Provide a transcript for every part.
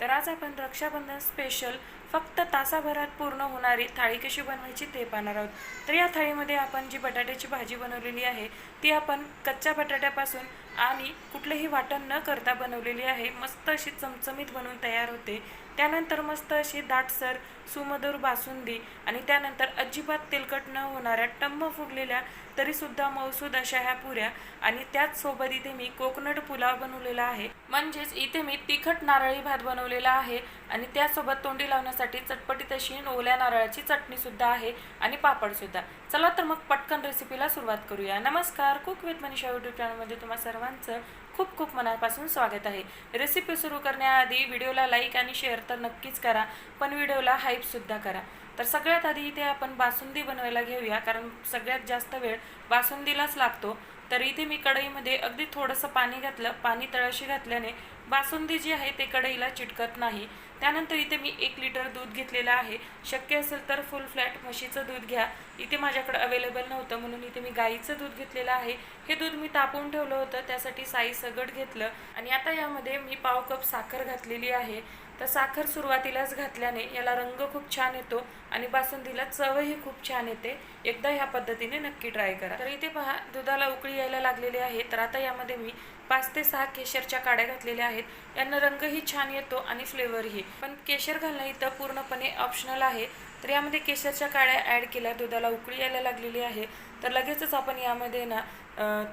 तर आज आपण रक्षाबंधन स्पेशल फक्त तासाभरात पूर्ण होणारी थाळी कशी बनवायची ते पाहणार आहोत. तर या थाळीमध्ये आपण जी बटाट्याची भाजी बनवलेली आहे ती आपण कच्च्या बटाट्यापासून आणि कुठलेही वाटण न करता बनवलेली आहे. मस्त अशी चमचमीत बनवून तयार होते. त्यानंतर मस्त अशी दाटसर सुमधुर बासुंदी आणि त्यानंतर अजिबात तेलकट न होणाऱ्या टम्म फुगलेल्या तरीसुद्धा मौसूद अशा ह्या पुऱ्या. आणि त्याचसोबत इथे मी कोकोनट पुलाव बनवलेला आहे. म्हणजेच इथे मी तिखट नारळी भात बनवलेला आहे. आणि त्यासोबत तोंडी लावण्यासाठी चटपटीत अशी ओल्या नारळाची चटणीसुद्धा आहे. आणि पापडसुद्धा चला तर मग पटकन रेसिपीला सुरुवात करूया. नमस्कार. कुक विथ मनीषा यूट्यूब चॅनलमध्ये तुम्हा सर्वांचं खूप खूप मनापासून स्वागत आहे. रेसिपी सुरू करण्याआधी व्हिडिओला लाईक आणि शेअर तर नक्कीच करा पण व्हिडिओला हाईपसुद्धा करा. तर सगळ्यात आधी इथे आपण बासुंदी बनवायला घेऊया कारण सगळ्यात जास्त वेळ बासुंदीलाच लागतो. तर इथे मी कढईमध्ये अगदी थोडंसं पाणी घातलं पाणी तळाशी घातल्याने बासुंदी जी आहे ते कढईला चिटकत नाही. त्यानंतर इथे मी एक लिटर दूध घेतलेलं आहे. शक्य असेल तर फुल फ्लॅट म्हशीचं दूध घ्या. इथे माझ्याकडे अवेलेबल नव्हतं म्हणून इथे मी गाईचं दूध घेतलेलं आहे. हे दूध मी तापवून ठेवलं होतं त्यासाठी साई सगट घेतलं. आणि आता यामध्ये मी पाव कप साखर घातलेली आहे. तर साखर सुरुवातीलाच घातल्याने याला रंग खूप छान येतो आणि बासुंदीला चवही खूप छान येते. एकदा ह्या पद्धतीने नक्की ट्राय करा. तर इथे पहा दुधाला उकळी यायला लागलेली आहे. तर आता यामध्ये मी पाच ते सहा केशरच्या काड्या घातलेल्या आहेत. यांना रंगही छान येतो आणि फ्लेवरही. पण केशर घालणं इथं पूर्णपणे ऑप्शनल आहे. तर यामध्ये केशरच्या काड्या ॲड केल्या. दुधाला उकळी यायला लागलेली आहे. तर लगेचच आपण यामध्ये ना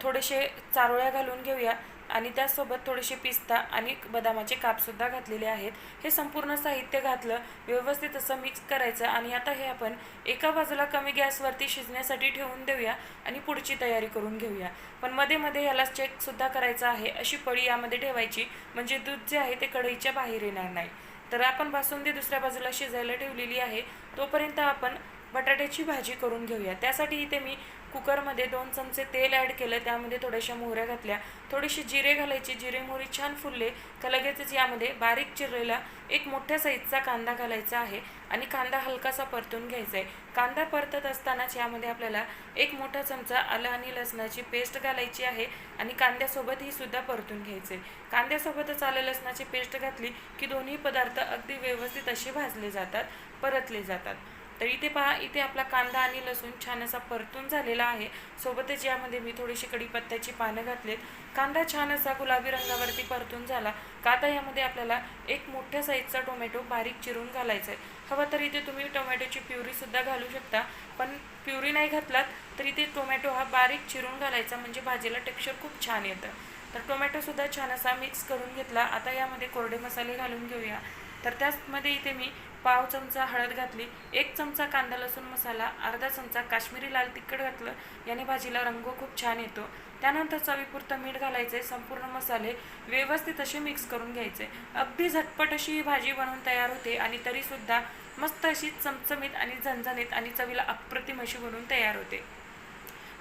थोडेसे चारोळ्या घालून घेऊया. आणि त्यासोबत थोडेसे पिस्ता आणि बदामाचे कापसुद्धा घातलेले आहेत. हे संपूर्ण साहित्य घातलं व्यवस्थित असं मिक्स करायचं आणि आता हे आपण एका बाजूला कमी गॅसवरती शिजण्यासाठी ठेवून देऊया आणि पुढची तयारी करून घेऊया. पण मध्ये मध्ये याला चेकसुद्धा करायचं आहे. अशी पळी यामध्ये ठेवायची म्हणजे दूध जे आहे ते कढईच्या बाहेर येणार नाही. तर आपण बासुंदी दुसऱ्या बाजूला शिजायला ठेवलेली आहे. तोपर्यंत आपण बटाट्याची भाजी करून घेऊया. त्यासाठी इथे मी कुकरमध्ये दोन चमचे तेल ॲड केलं त्यामध्ये थोड्याशा मोहऱ्या घातल्या. थोडेसे जिरे घालायचे जिरे मोहरी छान फुलले का लगेचच यामध्ये बारीक चिरलेला एक मोठ्या साईजचा कांदा घालायचा आहे आणि कांदा हलकासा परतून घ्यायचा आहे. कांदा परतत असतानाच यामध्ये आपल्याला एक मोठा चमचा आलं आणि लसणाची पेस्ट घालायची आहे आणि कांद्यासोबत ही सुद्धा परतून घ्यायचे कांद्यासोबतच आलं लसणाची पेस्ट घातली की दोन्ही पदार्थ अगदी व्यवस्थित असे भाजले जातात परतले जातात. तर इथे पहा इथे आपला कांदा आणि लसूण छान असा परतून झालेला आहे. सोबतच यामध्ये मी थोडीशी कढीपत्त्याची पानं घातलेत. कांदा छान असा गुलाबी रंगावरती परतून झाला. का आता यामध्ये आपल्याला एक मोठ्या साईजचा टोमॅटो बारीक चिरून घालायचा आहे हवा तर इथे तुम्ही टोमॅटोची प्युरीसुद्धा घालू शकता. पण प्युरी नाही घातलात तर इथे टोमॅटो हा बारीक चिरून घालायचा म्हणजे भाजीला टेक्स्चर खूप छान येतं. तर टोमॅटोसुद्धा छान असा मिक्स करून घेतला. आता यामध्ये कोरडे मसाले घालून घेऊया. तर त्याचमध्ये इथे मी पाव चमचा हळद घातली एक चमचा कांदा लसूण मसाला अर्धा चमचा काश्मीरी लाल तिखट घातलं याने भाजीला रंग खूप छान येतो. त्यानंतर चवीपुरतं मीठ घालायचे संपूर्ण मसाले व्यवस्थित असे मिक्स करून घ्यायचे. अगदी झटपट अशी ही भाजी बनवून तयार होते आणि तरीसुद्धा मस्त अशी चमचमीत आणि झणझणीत आणि चवीला अप्रतिम अशी बनवून तयार होते.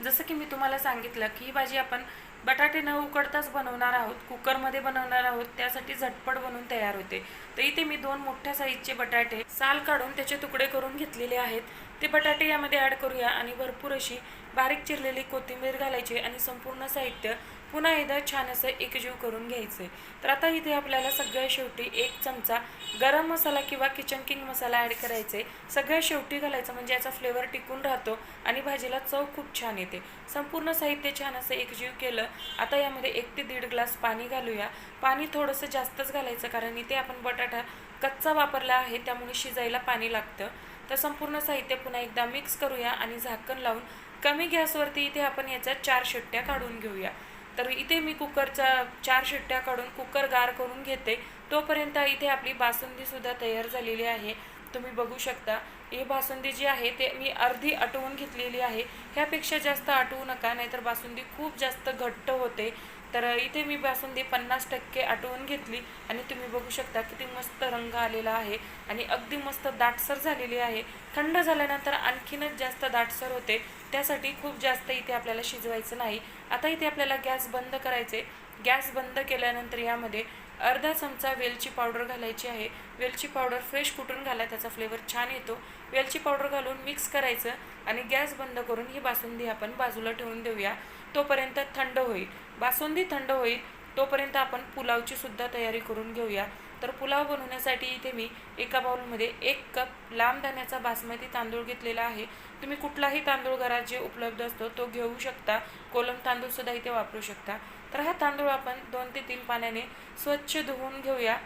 जसं की मी तुम्हाला सांगितलं की ही भाजी आपण बटाटे न उकडताच बनवणार आहोत कुकरमध्ये बनवणार आहोत त्यासाठी झटपट बनवून तयार होते. तर इथे मी दोन मोठ्या साईजचे बटाटे साल काढून त्याचे तुकडे करून घेतलेले आहेत. ते बटाटे यामध्ये ॲड करूया आणि भरपूर अशी बारीक चिरलेली कोथिंबीर घालायची आणि संपूर्ण साहित्य पुन्हा एकदा छान असं एकजीव करून घ्यायचं तर आता इथे आपल्याला सगळ्या शेवटी एक चमचा गरम मसाला किंवा किचन किंग मसाला ॲड करायचे सगळ्या शेवटी घालायचं म्हणजे याचा फ्लेवर टिकून राहतो आणि भाजीला चव खूप छान येते. संपूर्ण साहित्य छान असं एकजीव केलं. आता यामध्ये एक ते दीड ग्लास पाणी घालूया. पाणी थोडंसं जास्तच घालायचं कारण इथे आपण बटाटा कच्चा वापरला आहे त्यामुळे शिजायला पाणी लागतं. तर संपूर्ण साहित्य पुन्हा एकदा मिक्स करूया आणि झाकण लावून कमी गॅसवरती इथे आपण याच्या चार शिट्ट्या काढून घेऊया. तर इथे मी कुकरचा चार शिट्ट्या काढून कुकर गार करून घेते. तोपर्यंत इथे आपली बासुंदीसुद्धा तयार झालेली आहे. तुम्ही बघू शकता. ही बासुंदी जी आहे ते मी अर्धी आटवून घेतलेली आहे. ह्यापेक्षा जास्त आटवू नका नाहीतर बासुंदी खूप जास्त घट्ट होते. तर इथे मी बासुंदी पन्नास टक्के आटवून घेतली आणि तुम्ही बघू शकता किती मस्त रंग आलेला आहे आणि अगदी मस्त दाटसर झालेली आहे. थंड झाल्यानंतर आणखीनच जास्त दाटसर होते. त्यासाठी खूप जास्त इथे आपल्याला शिजवायचं नाही. आता इथे आपल्याला गॅस बंद करायचे. गॅस बंद केल्यानंतर यामध्ये अर्धा चमचा वेलची पावडर घालायची आहे. वेलची पावडर फ्रेश कुटून घाला त्याचा फ्लेवर छान येतो. वेलची पावडर घालून मिक्स करायचं आणि गॅस बंद करून ही बासुंदी आपण बाजूला ठेवून देऊया. तोपर्यंत थंड होईल. बासुंदी थंड होईल तोपर्यंत आपण पुलावची सुद्धा तयारी करून घेऊया. तर पुलाव बनवण्यासाठी इथे मी एका बाउलमध्ये एक कप लांब दाण्याचा बासमती तांदूळ घेतलेला आहे. तुम्ही कुठलाही तांदूळ घरात जे उपलब्ध असतो तो घेऊ शकता. कोलम तांदूळसुद्धा इथे वापरू शकता. तर हा तांदूळ आपण दोन ते तीन पाण्याने स्वच्छ धुवून घेऊया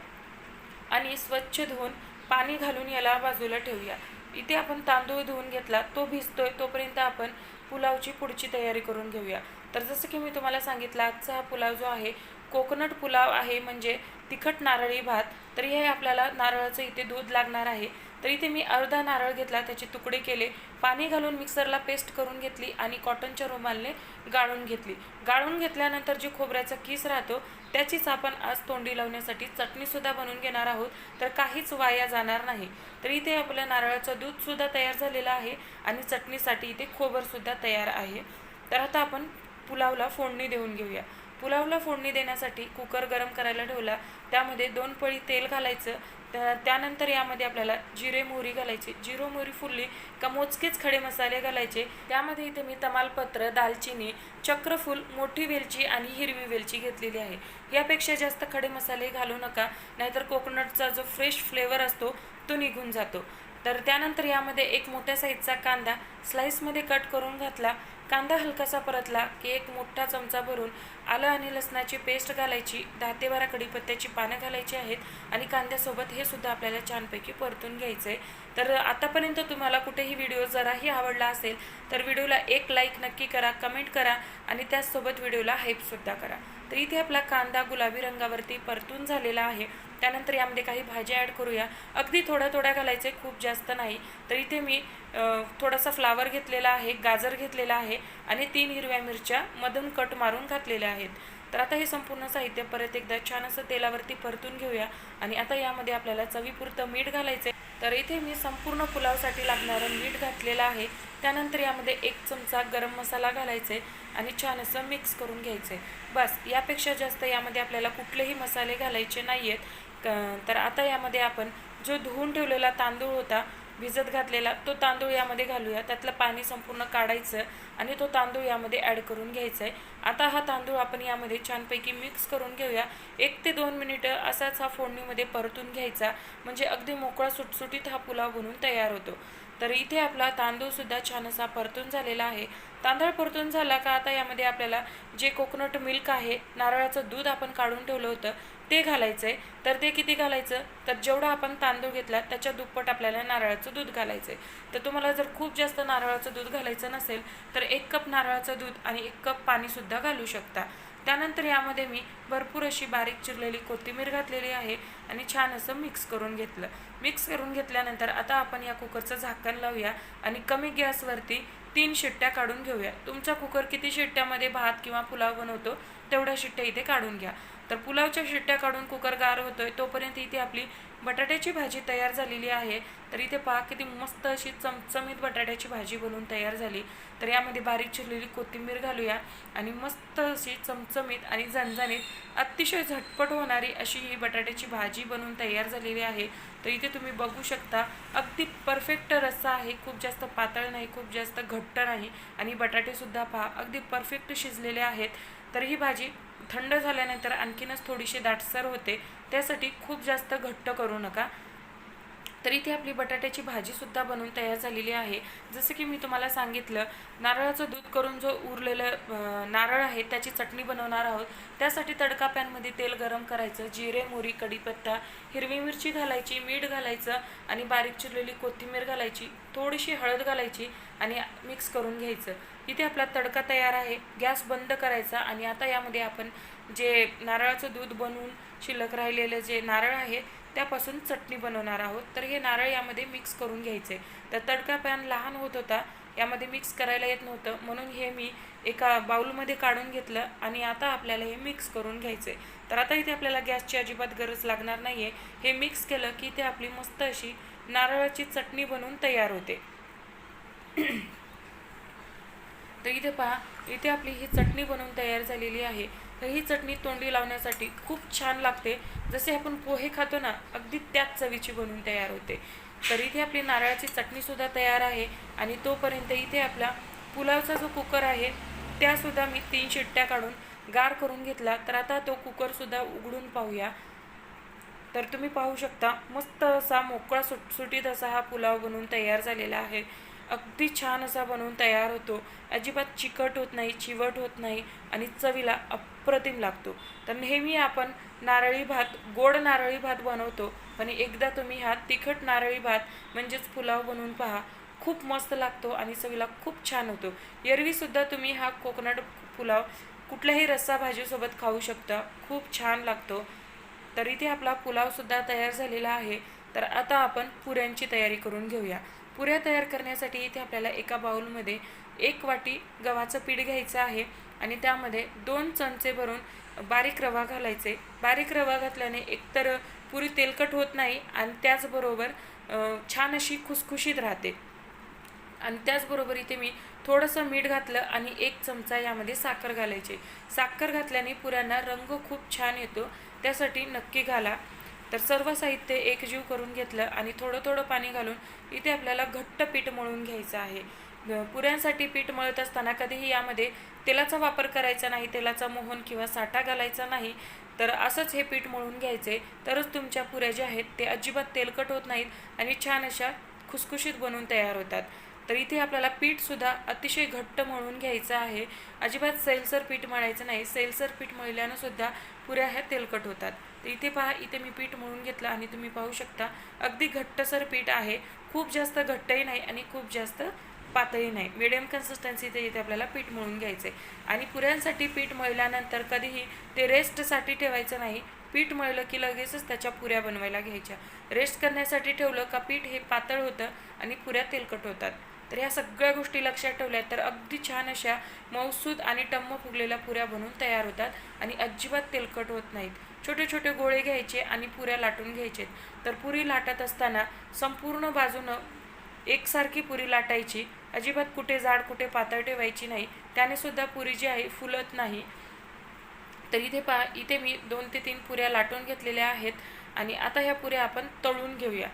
आणि स्वच्छ धुवून पाणी घालून याला बाजूला ठेवूया. इथे आपण तांदूळ धुवून घेतला तो भिजतोय तोपर्यंत आपण पुलावची पुढची तयारी करून घेऊया. तर जसं की मी तुम्हाला सांगितलं आजचा हा पुलाव जो आहे कोकोनट पुलाव आहे म्हणजे तिखट नारळी भात. तर हे आपल्याला नारळाचं इथे दूध लागणार आहे. तर इथे मी अर्धा नारळ घेतला त्याचे तुकडे केले पाणी घालून मिक्सरला पेस्ट करून घेतली आणि कॉटनच्या रुमालने गाळून घेतली. गाळून घेतल्यानंतर जे खोबऱ्याचा किस राहतो त्याचीच आपण आज तोंडी लावण्यासाठी चटणीसुद्धा बनवून घेणार आहोत. तर काहीच वाया जाणार नाही. तर इथे आपलं नारळाचं दूधसुद्धा तयार झालेलं आहे आणि चटणीसाठी इथे खोबरसुद्धा तयार आहे. तर आता आपण पुलावला फोडणी देऊन घेऊया. पुलावला फोडणी देण्यासाठी कुकर गरम करायला ठेवला. त्यामध्ये दोन पळी तेल घालायचं. त्या त्यानंतर यामध्ये आपल्याला जिरे मोहरी घालायची. जिरो मोहरी फुलली का मोजकेच खडे मसाले घालायचे. त्यामध्ये इथे मी तमालपत्र दालचिनी चक्रफूल मोठी वेलची आणि हिरवी वेलची घेतलेली आहे. यापेक्षा जास्त खडे मसाले घालू नका. नाहीतर कोकोनटचा जो फ्रेश फ्लेवर असतो तो निघून जातो. तर त्यानंतर यामध्ये एक मोठ्या साईजचा कांदा स्लाईसमध्ये कट करून घातला. कांदा हलकासा परतला की एक मोठा चमचा भरून आलं आणि लसणाची पेस्ट घालायची दहा ते बारा कढीपत्त्याची पानं घालायची आहेत आणि कांद्यासोबत हे सुद्धा आपल्याला छानपैकी परतून घ्यायचं आहे तर आतापर्यंत तुम्हाला कुठेही व्हिडिओ जराही आवडला असेल तर व्हिडिओला एक लाईक नक्की करा कमेंट करा आणि त्याचसोबत व्हिडिओला हाईपसुद्धा करा. तर इथे आपला कांदा गुलाबी रंगावरती परतून झालेला आहे. त्यानंतर यामध्ये काही भाज्या ॲड करूया. अगदी थोड्या थोड्या घालायचे खूप जास्त नाही. तर इथे मी थोडासा फ्लावर घेतलेला आहे गाजर घेतलेला आहे आणि तीन हिरव्या मिरच्या मधून कट मारून घातलेल्या आहेत. आहेत. तर आता हे संपूर्ण साहित्य परत एकदा छान असं तेलावरती परतून घेऊया. आणि आता यामध्ये आपल्याला चवीपुरतं मीठ घालायचं आहे तर इथे मी संपूर्ण पुलावसाठी लागणारं मीठ घातलेलं आहे. त्यानंतर यामध्ये एक चमचा गरम मसाला घालायचा आहे आणि छान असं मिक्स करून घ्यायचं आहे बस यापेक्षा जास्त यामध्ये आपल्याला कुठलेही मसाले घालायचे नाही आहेत तर आता यामध्ये आपण जो धुवून ठेवलेला तांदूळ होता भिजत घातलेला तो तांदूळ यामध्ये घालूया. त्यातलं पाणी संपूर्ण काढायचं आणि तो तांदूळ यामध्ये ॲड करून घ्यायचा आहे आता हा तांदूळ आपण यामध्ये छानपैकी मिक्स करून घेऊया. एक ते दोन मिनिटं असाच हा फोडणीमध्ये परतून घ्यायचा. म्हणजे अगदी मोकळा सुटसुटीत हा पुलाव बनून तयार होतो. तर इथे आपला तांदूळसुद्धा छान असा परतून झालेला आहे. तांदूळ परतून झाला का आता यामध्ये आपल्याला जे कोकोनट मिल्क आहे नारळाचं दूध आपण काढून ठेवलं होतं ते घालायचं आहे तर ते किती घालायचं? तर जेवढा आपण तांदूळ घेतला त्याच्या दुप्पट आपल्याला नारळाचं दूध घालायचं आहे तर तुम्हाला जर खूप जास्त नारळाचं दूध घालायचं नसेल तर एक कप नारळाचं दूध आणि एक कप पाणीसुद्धा घालू शकता. त्यानंतर यामध्ये मी भरपूर अशी बारीक चिरलेली कोथिंबीर घातलेली आहे आणि छान असं मिक्स करून घेतलं. मिक्स करून घेतल्यानंतर आता आपण या कुकरचं झाकण लावूया आणि कमी गॅसवरती तीन शिट्ट्या काढून घेऊया. तुमचा कुकर किती शिट्ट्यामध्ये भात किंवा पुलाव बनवतो तेवढ्या शिट्ट्या इथे काढून घ्या. तर पुलावच्या शिट्ट्या काढून कुकर गार होतोय. तोपर्यंत इथे आपली बटाट्याची भाजी तयार झालेली आहे. तर इथे पहा किती मस्त अशी चमचमीत बटाट्याची भाजी बनवून तयार झाली. तर यामध्ये बारीक चिरलेली कोथिंबीर घालूया आणि मस्त अशी चमचमीत आणि झणझणीत अतिशय झटपट होणारी अशी ही बटाट्याची भाजी बनवून तयार झालेली आहे. तर इथे तुम्ही बघू शकता अगदी परफेक्ट रस्सा आहे. खूप जास्त पातळ नाही खूप जास्त घट्ट नाही. आणि बटाटेसुद्धा पहा अगदी परफेक्ट शिजलेले आहेत. तर ही भाजी थंड झाल्यानंतर आणखीनच थोडीशी दाटसर होते त्यासाठी खूप जास्त घट्ट करू नका. तर इथे आपली बटाट्याची भाजीसुद्धा बनवून तयार झालेली आहे. जसं की मी तुम्हाला सांगितलं नारळाचं दूध करून जो उरलेलं नारळ आहे त्याची चटणी बनवणार आहोत. त्यासाठी तडका पॅनमध्ये तेल गरम करायचं जिरे मोरी कढीपत्ता हिरवी मिरची घालायची मीठ घालायचं आणि बारीक चिरलेली कोथिंबीर घालायची थोडीशी हळद घालायची आणि मिक्स करून घ्यायचं. इथे आपला तडका तयार आहे गॅस बंद करायचा आणि आता यामध्ये आपण जे नारळाचं दूध बनवून शिल्लक राहिलेलं जे नारळ आहे त्यापासून चटणी बनवणार आहोत. तर हे नारळ यामध्ये मिक्स करून घ्यायचे. तर तडका पॅन लहान होत होता यामध्ये मिक्स करायला येत नव्हतं. म्हणून हे मी एका बाउलमध्ये काढून घेतलं आणि आता आपल्याला हे मिक्स करून घ्यायचं. आहे तर आता इथे आपल्याला गॅसची अजिबात गरज लागणार नाही आहे हे मिक्स केलं की ते आपली मस्त अशी नारळाची चटणी बनवून तयार होते. तर इथे पहा इथे आपली ही चटणी बनवून तयार झालेली आहे. तर ही चटणी तोंडी लावण्यासाठी खूप छान लागते. जसे आपण पोहे खातो ना अगदी त्याच चवीची बनवून तयार होते. तर इथे आपली नारळाची चटणीसुद्धा तयार आहे आणि तोपर्यंत इथे आपला पुलावचा जो कुकर आहे त्यासुद्धा मी तीन शिट्ट्या काढून गार करून घेतला. तर आता तो कुकरसुद्धा उघडून पाहूया. तर तुम्ही पाहू शकता मस्त असा मोकळा सुट सुटीत असा हा पुलाव बनवून तयार झालेला आहे. अगदी छान असा बनवून तयार होतो. अजिबात चिकट होत नाही चिवट होत नाही आणि चवीला अप्रतिम लागतो. तर नेहमी आपण नारळी भात गोड नारळी भात बनवतो. पण एकदा तुम्ही हा तिखट नारळी भात म्हणजेच पुलाव बनवून पहा. खूप मस्त लागतो आणि चवीला खूप छान होतो. एरवीसुद्धा तुम्ही हा कोकोनट पुलाव कुठल्याही रस्सा भाजीसोबत खाऊ शकता. खूप छान लागतो. तर इथे आपला पुलावसुद्धा तयार झालेला आहे. तर आता आपण पुऱ्यांची तयारी करून घेऊया. पुऱ्या तयार करण्यासाठी इथे आपल्याला एका बाऊलमध्ये एक वाटी गव्हाचं पीठ घ्यायचं आहे आणि त्यामध्ये दोन चमचे भरून बारीक रवा घालायचे. बारीक रवा घातल्याने एकतर पुरी तेलकट होत नाही आणि त्याचबरोबर छान अशी खुसखुशीत राहते. आणि त्याचबरोबर इथे मी थोडंसं मीठ घातलं आणि एक चमचा यामध्ये साखर घालायची. साखर घातल्याने पुऱ्यांना रंग खूप छान येतो. त्यासाठी नक्की घाला. तर सर्व साहित्य एकजीव करून घेतलं आणि थोडं थोडं पाणी घालून इथे आपल्याला घट्ट पीठ मळून घ्यायचं आहे. पुऱ्यांसाठी पीठ मळत असताना कधीही यामध्ये तेलाचा वापर करायचा नाही तेलाचा मोहन किंवा साठा घालायचा नाही तर असंच हे पीठ मळून घ्यायचे. तरच तुमच्या पुऱ्या ज्या आहेत ते अजिबात तेलकट होत नाहीत आणि छान अशा खुसखुशीत बनून तयार होतात. तर इथे आपल्याला पीठसुद्धा अतिशय घट्ट मळून घ्यायचं आहे. अजिबात सैलसर पीठ मळायचं नाही. सैलसर पीठ मळल्यानं सुद्धा पुऱ्या ह्या तेलकट होतात. तर इथे पहा इथे मी पीठ मळून घेतलं आणि तुम्ही पाहू शकता अगदी घट्टसर पीठ आहे. खूप जास्त घट्टही नाही आणि खूप जास्त पातळी नाही. मिडियम कन्सिस्टन्सी इथे आपल्याला पीठ मळून घ्यायचे आणि पुऱ्यांसाठी पीठ मळल्यानंतर कधीही ते रेस्टसाठी ठेवायचं नाही. पीठ मळलं की लगेचच त्याच्या पुऱ्या बनवायला घ्यायच्या. रेस्ट करण्यासाठी ठेवलं का पीठ हे पातळ होतं आणि पुऱ्या तेलकट होतात. तर ह्या सगळ्या गोष्टी लक्षात ठेवल्या तर अगदी छान अशा मौसूद आणि टम्म फुगलेल्या पुऱ्या बनवून तयार होतात आणि अजिबात तेलकट होत नाहीत. छोटे छोटे गोळे घ्यायचे आणि पुऱ्या लाटून घ्यायचे तर पुरी लाटत असताना संपूर्ण बाजूनं एकसारखी पुरी लाटायची. अजिबात कुठे जाड कुठे पातळ ठेवायची नाही. त्याने सुद्धा पुरी जी आहे फुलत नाही. तर इथे पहा इथे मी दोन ते तीन पुऱ्या लाटून घेतलेल्या आहेत. आणि आता ह्या पुऱ्या आपण तळून घेऊया.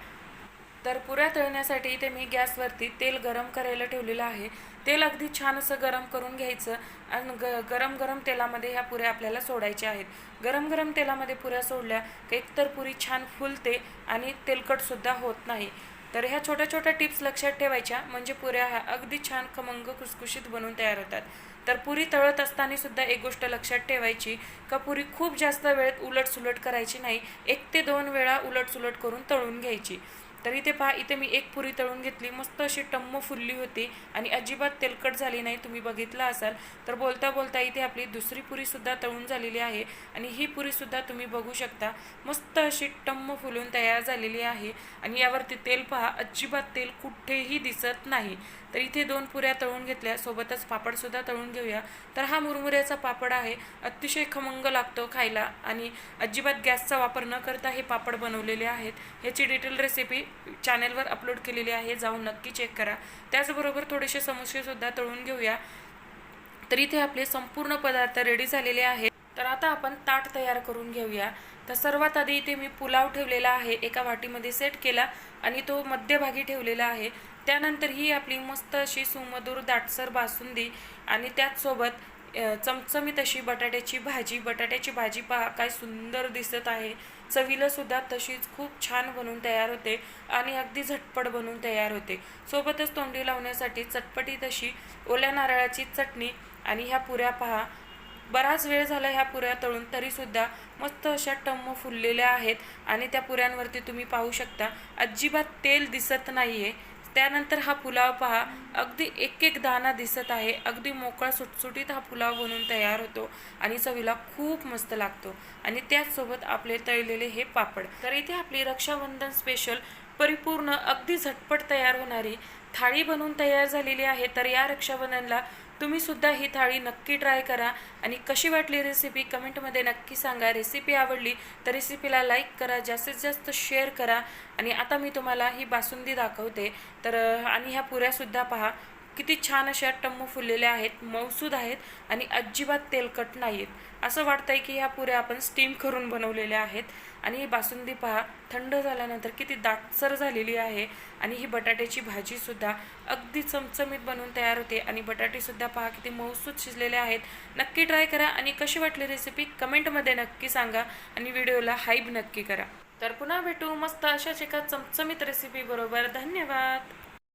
तर पुऱ्या तळण्यासाठी इथे मी गॅसवरती तेल गरम करायला ठेवलेलं आहे. तेल अगदी छान असं गरम करून घ्यायचं आणि ग गरम गरम तेलामध्ये ह्या पुऱ्या आपल्याला सोडायच्या आहेत. गरम गरम तेलामध्ये पुऱ्या सोडल्या की एकतर पुरी छान फुलते आणि तेलकटसुद्धा होत नाही. तर ह्या छोट्या छोट्या टिप्स लक्षात ठेवायच्या म्हणजे पुऱ्या ह्या अगदी छान खमंग खुसखुशीत बनवून तयार होतात. तर पुरी तळत असताना सुद्धा एक गोष्ट लक्षात ठेवायची का पुरी खूप जास्त वेळेत उलटसुलट करायची नाही. एक ते दोन वेळा उलटसुलट करून तळून घ्यायची. तर इथे पहा इथे मी एक पुरी तळून घेतली मस्त अशी टम्म फुलली होती आणि अजिबात तेलकट झाली नाही तुम्ही बघितलं असाल. तर बोलता बोलता इथे आपली दुसरी पुरीसुद्धा तळून झालेली आहे आणि ही पुरीसुद्धा तुम्ही बघू शकता. मस्त अशी टम्म फुलून तयार झालेली आहे आणि यावरती तेल पहा अजिबात तेल कुठेही दिसत नाही. तर इथे दोन पुऱ्या तळून घेतल्या सोबतच पापडसुद्धा तळून घेऊया. तर हा मुरमुऱ्याचा पापड आहे अतिशय खमंग लागतो खायला आणि अजिबात गॅसचा वापर न करता हे पापड बनवलेले आहेत. ह्याची डिटेल रेसिपी चॅनेलवर अपलोड केलेली आहे जाऊन नक्की चेक करा. त्याचबरोबर थोडेसे समोसेसुद्धा तळून घेऊया. तर इथे आपले संपूर्ण पदार्थ रेडी झालेले आहेत. तर आता आपण ताट तयार करून घेऊया. तर सर्वात आधी इथे मी पुलाव ठेवलेला आहे एका वाटीमध्ये सेट केला आणि तो मध्यभागी ठेवलेला आहे. त्यानंतर ही आपली मस्त अशी सुमधुर दाटसर बासुंदी आणि त्याचसोबत चमचमीत अशी बटाट्याची भाजी. बटाट्याची भाजी पहा काय सुंदर दिसत आहे. चवीला सुद्धा तशीच खूप छान बनवून तयार होते आणि अगदी झटपट बनवून तयार होते. सोबतच तोंडी लावण्यासाठी चटपटीत अशी ओल्या नारळाची चटणी आणि ह्या पुऱ्या पहा. बराच वेळ झाला ह्या पुऱ्या तळून तरीसुद्धा मस्त अशा टम्म फुललेल्या आहेत आणि त्या पुऱ्यांवरती तुम्ही पाहू शकता. अजिबात तेल दिसत नाही आहे त्यानंतर हा पुलाव पहा. अगदी एक एक दाना दिसत आहे. अगदी मोकळा सुटसुटीत हा पुलाव बनून तयार होतो आणि चवीला खूप मस्त लागतो. आणि त्याचसोबत आपले तळलेले हे पापड. तर इथे आपली रक्षाबंधन स्पेशल परिपूर्ण अगदी झटपट तयार होणारी थाळी बनवून तयार झालेली आहे. तर या रक्षाबंधनला तुम्ही सुद्धा ही थाळी नक्की ट्राय करा. आणि कशी वाटली रेसिपी कमेंटमध्ये नक्की सांगा. रेसिपी आवडली तर रेसिपीला लाईक करा. जास्तीत जास्त शेअर करा. आणि आता मी तुम्हाला ही बासुंदी दाखवते. तर आणि ह्या पुऱ्यासुद्धा पहा. किती छान अशा टम्म फुललेल्या आहेत मौसूद आहेत आणि अजिबात तेलकट नाही आहेत असं वाटतंय की ह्या पुऱ्या आपण स्टीम करून बनवलेल्या आहेत. आणि ही बासुंदी पहा थंड झाल्यानंतर किती दाटसर झालेली आहे. आणि ही बटाट्याची भाजीसुद्धा अगदी चमचमीत बनवून तयार होते. आणि बटाटेसुद्धा पहा किती मौसूद शिजलेले आहेत. नक्की ट्राय करा. आणि कशी वाटली रेसिपी कमेंटमध्ये नक्की सांगा. आणि व्हिडिओला हाईब नक्की करा. तर पुन्हा भेटू मस्त अशाच एका चमचमीत रेसिपीबरोबर धन्यवाद!